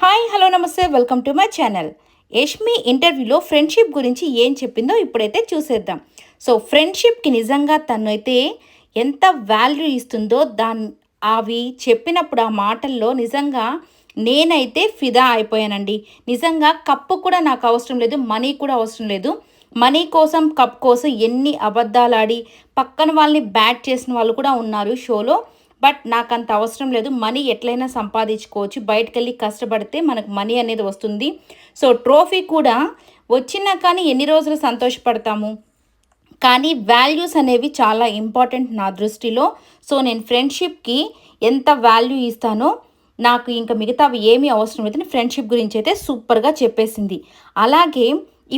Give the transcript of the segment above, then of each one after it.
Hi hello namaste welcome to my channel. Yashmi ఇంటర్వ్యూలో friendship గురించి ఏం చెప్పిందో ఇప్పుడైతే చూసేద్దాం. సో ఫ్రెండ్షిప్కి నిజంగా తను అయితే ఎంత వాల్యూ ఇస్తుందో దాని అవి చెప్పినప్పుడు ఆ మాటల్లో నిజంగా నేనైతే ఫిదా అయిపోయానండి. నిజంగా కప్పు కూడా నాకు అవసరం లేదు మనీ కూడా అవసరం లేదు. మనీ కోసం కప్ కోసం ఎన్ని అబద్ధాలు ఆడి పక్కన వాళ్ళని బ్యాట్ చేసిన వాళ్ళు కూడా ఉన్నారు షోలో. బట్ నాకు అంత అవసరం లేదు. మనీ ఎట్లయినా సంపాదించుకోవచ్చు. బయటకు వెళ్ళి కష్టపడితే మనకు మనీ అనేది వస్తుంది. సో ట్రోఫీ కూడా వచ్చినా కానీ ఎన్ని రోజులు సంతోషపడతాము? కానీ వాల్యూస్ అనేవి చాలా ఇంపార్టెంట్ నా దృష్టిలో. సో నేను ఫ్రెండ్షిప్కి ఎంత వాల్యూ ఇస్తానో నాకు ఇంకా మిగతావి ఏమీ అవసరం లేదని ఫ్రెండ్షిప్ గురించి అయితే సూపర్గా చెప్పేసింది. అలాగే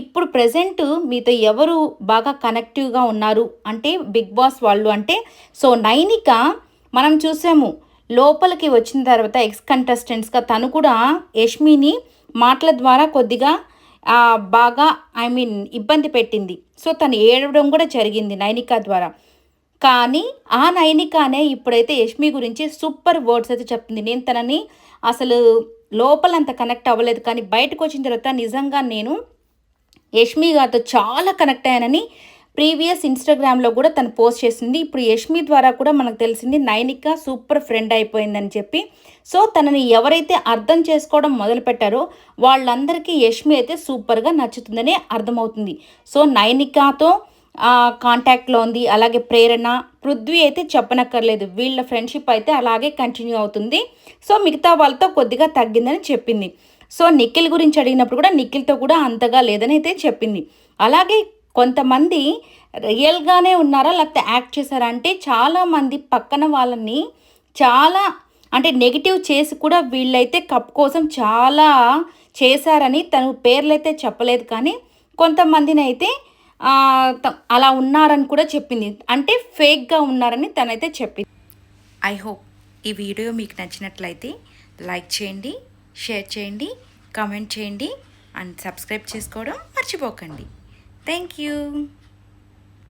ఇప్పుడు ప్రజెంట్ మీతో ఎవరు బాగా కనెక్టివ్గా ఉన్నారు అంటే బిగ్ బాస్ వాళ్ళు అంటే సో నైనిక మనం చూసాము లోపలికి వచ్చిన తర్వాత ఎక్స్ కంటెస్టెంట్స్గా తను కూడా యష్మిని మాటల ద్వారా కొద్దిగా బాగా ఐ మీన్ ఇబ్బంది పెట్టింది. సో తను ఏడవడం కూడా జరిగింది నైనిక ద్వారా. కానీ ఆ నైనికానే ఇప్పుడైతే యష్మి గురించి సూపర్ వర్డ్స్ అయితే చెప్తుంది నేను తనని అసలు లోపల అంత కనెక్ట్ అవ్వలేదు. కానీ బయటకు వచ్చిన తర్వాత నిజంగా నేను యష్మి గారితో చాలా కనెక్ట్ అయ్యానని ప్రీవియస్ ఇన్స్టాగ్రామ్లో కూడా తను పోస్ట్ చేసింది. ఇప్పుడు యష్మి ద్వారా కూడా మనకు తెలిసింది నైనిక సూపర్ ఫ్రెండ్ అయిపోయిందని చెప్పి. సో తనని ఎవరైతే అర్థం చేసుకోవడం మొదలుపెట్టారో వాళ్ళందరికీ యష్మి అయితే సూపర్గా నచ్చుతుందనే అర్థమవుతుంది. సో నైనికాతో కాంటాక్ట్లో ఉంది. అలాగే ప్రేరణ పృథ్వీ అయితే చెప్పనక్కర్లేదు. వీళ్ళ ఫ్రెండ్షిప్ అయితే అలాగే కంటిన్యూ అవుతుంది. సో మిగతా వాళ్ళతో కొద్దిగా తగ్గిందని చెప్పింది. సో నిఖిల్ గురించి అడిగినప్పుడు కూడా నిఖిల్తో కూడా అంతగా లేదని అయితే చెప్పింది. అలాగే కొంతమంది రియల్గానే ఉన్నారా? లేకపోతే యాక్ట్ చేశారా? అంటే చాలామంది పక్కన వాళ్ళని చాలా అంటే నెగిటివ్ చేసి కూడా వీళ్ళైతే కప్ కోసం చాలా చేశారని తను పేర్లైతే చెప్పలేదు. కానీ కొంతమందిని అయితే అలా ఉన్నారని కూడా చెప్పింది. అంటే ఫేక్గా ఉన్నారని తనైతే చెప్పింది. ఐ హోప్ ఈ వీడియో మీకు నచ్చినట్లయితే లైక్ చేయండి షేర్ చేయండి కామెంట్ చేయండి అండ్ సబ్స్క్రైబ్ చేసుకోవడం మర్చిపోకండి. Thank you.